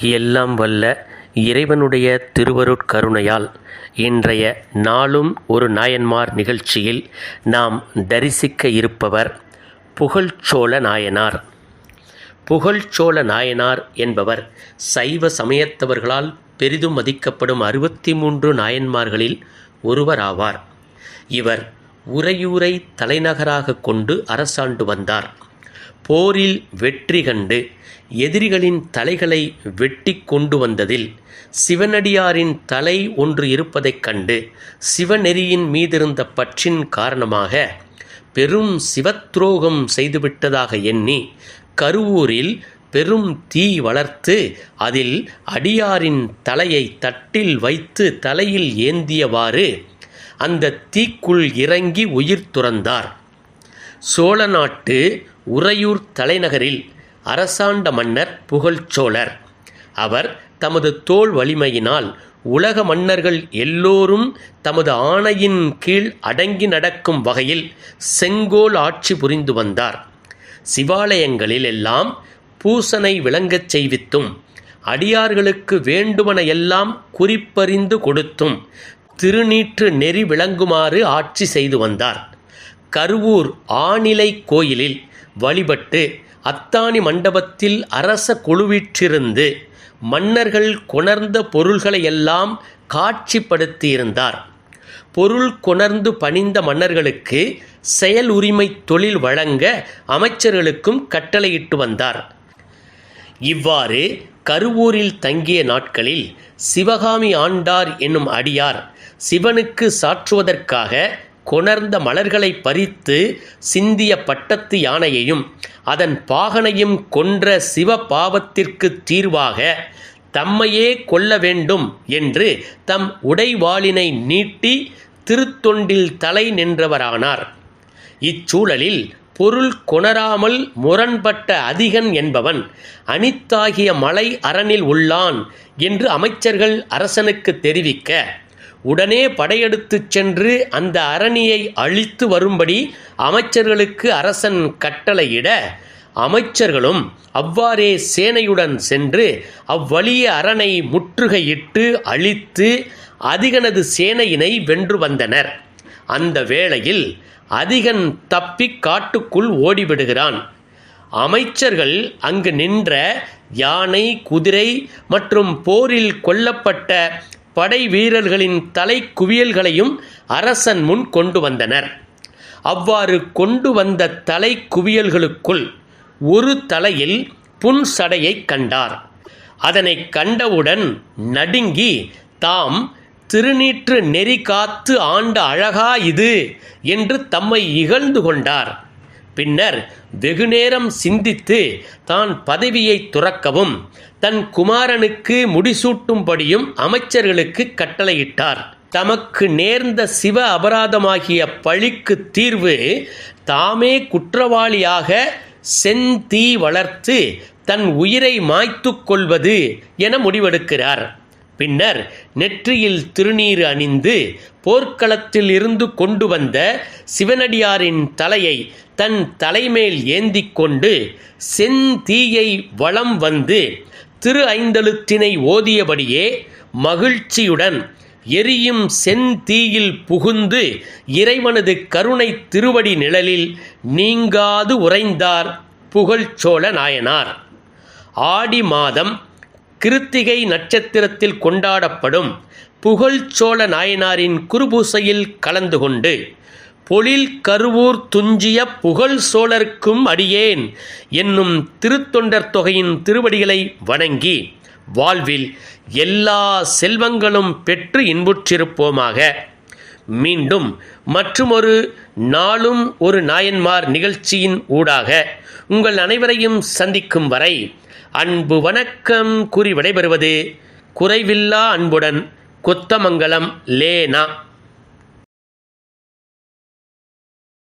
எல்லாம் வல்ல இறைவனுடைய திருவருட்கருணையால் இன்றைய நாளும் ஒரு நாயன்மார் நிகழ்ச்சியில் நாம் தரிசிக்க இருப்பவர் புகழ்ச்சோழ நாயனார். புகழ்ச்சோழ நாயனார் என்பவர் சைவ சமயத்தவர்களால் பெரிதும் மதிக்கப்படும் அறுபத்தி மூன்று நாயன்மார்களில் ஒருவராவார். இவர் உறையூரை தலைநகராக கொண்டு அரசாண்டு வந்தார். போரில் வெற்றி கண்டு எதிரிகளின் தலைகளை வெட்டி கொண்டு வந்ததில் சிவனடியாரின் தலை ஒன்று இருப்பதைக் கண்டு சிவநெறியின் மீதிருந்த பற்றின் காரணமாக பெரும் சிவத்ரோகம் செய்துவிட்டதாக எண்ணி கருவூரில் பெரும் தீ வளர்த்து அதில் அடியாரின் தலையை தட்டில் வைத்து தலையில் ஏந்தியவாறு அந்த தீக்குள் இறங்கி உயிர் துறந்தார். சோழ நாட்டு உறையூர் தலைநகரில் அரசாண்ட மன்னர் புகழ்ச்சோழர். அவர் தமது தோல் வலிமையினால் உலக மன்னர்கள் எல்லோரும் தமது ஆணையின் கீழ் அடங்கி நடக்கும் வகையில் செங்கோல் ஆட்சி புரிந்து வந்தார். சிவாலயங்களில் எல்லாம் பூசனை விளங்கச் செய்வித்தும் அடியார்களுக்கு வேண்டுவன எல்லாம் குறிப்பறிந்து கொடுத்தும் திருநீற்று நெறி விளங்குமாறு ஆட்சி செய்து வந்தார். கருவூர் ஆணிலை கோயிலில் வழிபட்டு அத்தானி மண்டபத்தில் அரச குழுவிற்றிருந்து மன்னர்கள் கொணர்ந்த பொருள்களையெல்லாம் காட்சிப்படுத்தியிருந்தார். பொருள் கொணர்ந்து பணிந்த மன்னர்களுக்கு செயல் உரிமை தொழில் வழங்க அமைச்சர்களுக்கும் கட்டளையிட்டு வந்தார். இவ்வாறு கருவூரில் தங்கிய நாட்களில் சிவகாமி ஆண்டார் என்னும் அடியார் சிவனுக்கு சாற்றுவதற்காக கொணர்ந்த மலர்களை பறித்து சிந்திய பட்டத்து யானையையும் அதன் பாகனையும் கொன்ற சிவ பாவத்திற்கு தீர்வாக தம்மையே கொல்ல வேண்டும் என்று தம் உடைவாளினை நீட்டி திருத்தொண்டில் தலை நின்றவரானார். இச்சூழலில் பொருள் கொணராமல் முரண்பட்ட அதிகன் என்பவன் அனித்தாகிய மலை அரணில் உள்ளான் என்று அமைச்சர்கள் அரசனுக்கு தெரிவிக்க உடனே படையெடுத்துச் சென்று அந்த அரணியை அழித்து வரும்படி அமைச்சர்களுக்கு அரசன் கட்டளையிட அமைச்சர்களும் அவ்வாறே சேனையுடன் சென்று அவ்வழிய அரணை முற்றுகையிட்டு அழித்து அதிகனது சேனையினை வென்று வந்தனர். அந்த வேளையில் அதிகன் தப்பி காட்டுக்குள் ஓடிவிடுகிறான். அமைச்சர்கள் அங்கு நின்ற யானை குதிரை மற்றும் போரில் கொல்லப்பட்ட படை வீரர்களின் தலை குவியல்களையும் அரசன் முன் கொண்டு வந்தனர். அவ்வாறு கொண்டு வந்த தலை குவியல்களுக்குள் ஒரு தலையில் புன் சடையை கண்டார். அதனை கண்டவுடன் நடுங்கி தாம் திருநீற்று நெறி காத்து ஆண்ட அழகா இது என்று தம்மை இகழ்ந்து கொண்டார். பின்னர் வெகுநேரம் சிந்தித்து தான் பதவியை துறக்கவும் தன் குமாரனுக்கு முடிசூட்டும்படியும் அமைச்சர்களுக்கு கட்டளையிட்டார். தமக்கு நேர்ந்த சிவ அபராதமாகிய பழிக்கு தீர்வு தாமே குற்றவாளியாக செந்தீ வளர்த்து தன் உயிரை மாய்த்து கொள்வது என முடிவெடுக்கிறார். பின்னர் நெற்றியில் திருநீர் அணிந்து போர்க்களத்தில் இருந்து கொண்டு வந்த சிவனடியாரின் தலையை தன் தலைமேல் ஏந்தி கொண்டு செந்தீயை வளம் வந்து திரு ஐந்தெழுத்தினை ஓதியபடியே மகிழ்ச்சியுடன் எரியும் செந்தீயில் புகுந்து இறைவனது கருணை திருவடி நிழலில் நீங்காது உறைந்தார் புகழ்ச்சோழ நாயனார். ஆடி மாதம் கிருத்திகை நட்சத்திரத்தில் கொண்டாடப்படும் புகழ்ச்சோழ நாயனாரின் குருபூசையில் கலந்து கொண்டு பொழில் கருவூர் துஞ்சிய புகழ் சோழர்க்கும் அடியேன் என்னும் திருத்தொண்டர் தொகையின் திருவடிகளை வணங்கி வாழ்வில் எல்லா செல்வங்களும் பெற்று இன்புற்றிருப்போமாக. மீண்டும் மற்றுமொரு நாளும் ஒரு நாயன்மார் நிகழ்ச்சியின் ஊடாக உங்கள் அனைவரையும் சந்திக்கும் வரை அன்பு வணக்கம் கூறி விடைபெறுவது குறைவில்லா அன்புடன் கொத்தமங்கலம் லேனா.